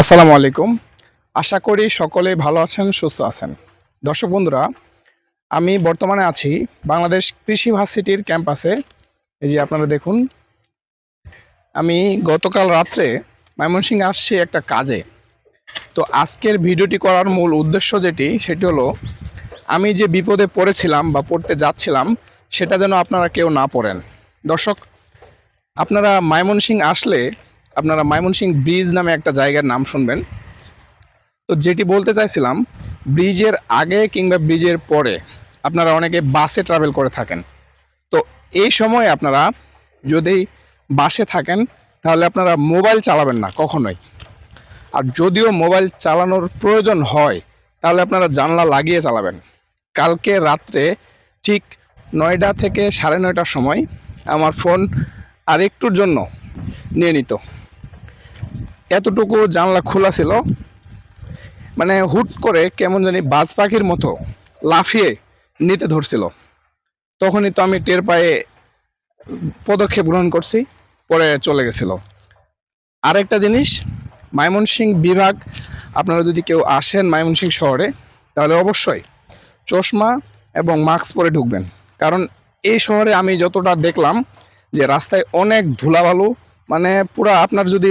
আসসালামু আলাইকুম। আশা করি সকলে ভালো আছেন, সুস্থ আছেন। দর্শক বন্ধুরা, আমি বর্তমানে আছি বাংলাদেশ কৃষি ভার্সিটির ক্যাম্পাসে। এই যে আপনারা দেখুন, আমি গতকাল রাত্রে ময়মনসিংহ আসছি একটা কাজে। তো আজকের ভিডিওটি করার মূল উদ্দেশ্য যেটি, সেটি হলো, আমি যে বিপদে পড়েছিলাম বা পড়তে যাচ্ছিলাম, সেটা যেন আপনারা কেউ না পড়েন। দর্শক, আপনারা ময়মনসিং আসলে আপনারা ময়মনসিং ব্রিজ নামে একটা জায়গার নাম শুনবেন। তো যেটি বলতে চাইছিলাম, ব্রিজের আগে কিংবা ব্রিজের পরে আপনারা অনেকে বাসে ট্রাভেল করে থাকেন। তো এই সময় আপনারা যদি বাসে থাকেন, তাহলে আপনারা মোবাইল চালাবেন না, কখনোই। আর যদিও মোবাইল চালানোর প্রয়োজন হয়, তাহলে আপনারা জানলা লাগিয়ে চালাবেন। কালকে রাত্রে ঠিক নয়টা থেকে সাড়ে নয়টার সময় আমার ফোন আর একটুর জন্য নিয়ে নিত। এতটুকু জানলা খোলা ছিল। মানে হুট করে কেমন জানি বাজ পাখির মতো লাফিয়ে নিতে ধরছিল। তখনই তো আমি টের পায়ে পদক্ষেপ গ্রহণ করছি, পরে চলে গেছিল। আরেকটা জিনিস ময়মনসিং বিভাগ, আপনারা যদি কেউ আসেন ময়মনসিং শহরে, তাহলে অবশ্যই চশমা এবং মাস্ক পরে ঢুকবেন। কারণ এই শহরে আমি যতটা দেখলাম যে রাস্তায় অনেক ধুলাবালু মানে পুরা আপনার যদি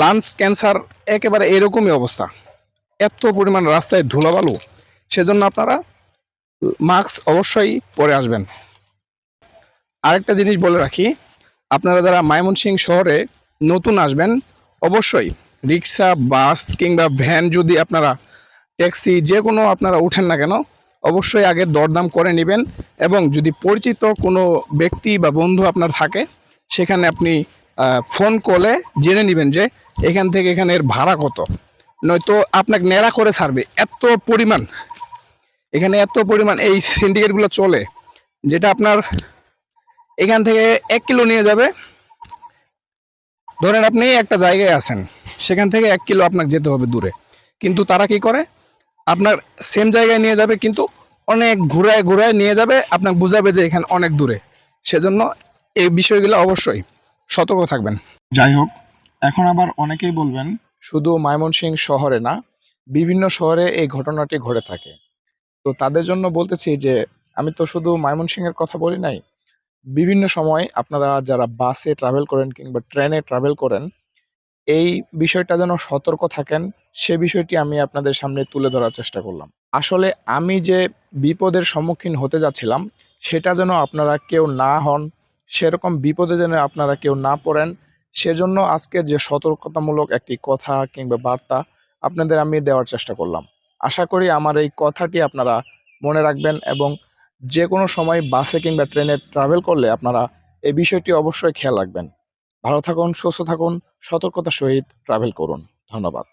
লাঞ্চ ক্যান্সার একেবারে এরকমই অবস্থা। এত পরিমাণ রাস্তায় ধুলাবালু, সেজন্য আপনারা মাস্ক অবশ্যই পরে আসবেন। আরেকটা জিনিস বলে রাখি, আপনারা যারা ময়মনসিং শহরে নতুন আসবেন, অবশ্যই রিক্সা, বাস কিংবা ভ্যান যদি আপনারা, ট্যাক্সি যে কোনো আপনারা উঠেন না কেন, অবশ্যই আগে দরদাম করে নেবেন এবং যদি পরিচিত কোনো ব্যক্তি বা বন্ধু আপনার থাকে, সেখানে আপনি ফোন কলে জেনে নেবেন যে এখান থেকে এখানে এর ভাড়া কত। নয়তো আপনাকে নেড়া করে ছাড়বে এত পরিমাণ। এখানে এত পরিমাণ এই সিন্ডিকেটগুলো চলে, যেটা আপনার এখান থেকে এক কিলো নিয়ে যাবে। ধরেন আপনি একটা জায়গায় আছেন, সেখান থেকে এক কিলো আপনাকে যেতে হবে দূরে। কিন্তু তারা কি করে? আপনার সেম জায়গায় নিয়ে যাবে, কিন্তু অনেক ঘুরায় ঘুরায় নিয়ে যাবে, আপনাকে বুঝাবে যে এখানে অনেক দূরে। সেজন্য এই বিষয়গুলো অবশ্যই সতর্ক থাকবেন। যাই হোক এখন আবার অনেকেই বলবেন শুধু ময়মনসিং শহরে না বিভিন্ন শহরে এই ঘটনাটি ঘটে থাকে। তো তাদের জন্য বলতেছি যে আমি তো শুধু ময়মনসিংহের কথা বলি নাই বিভিন্ন সময় আপনারা যারা বাসে ট্রাভেল করেন কিংবা ট্রেনে ট্রাভেল করেন এই বিষয়টা যেন সতর্ক থাকেন সে বিষয়টি আমি আপনাদের সামনে তুলে ধরার চেষ্টা করলাম। আসলে আমি যে বিপদের সম্মুখীন হতে যাচ্ছিলাম সেটা যেন আপনারা কেউ না হন সেরকম বিপদে যেন আপনারা কেউ না পড়েন। সেজন্য আজকের যে সতর্কতামূলক একটি কথা কিংবা বার্তা আপনাদের আমি দেওয়ার চেষ্টা করলাম। আশা করি আমার এই কথাটি আপনারা মনে রাখবেন এবং যে কোনো সময় বাসে কিংবা ট্রেনে ট্রাভেল করলে আপনারা এই বিষয়টি অবশ্যই খেয়াল রাখবেন। ভালো থাকুন, সুস্থ থাকুন সতর্কতার সহিত ট্রাভেল করুন। ধন্যবাদ।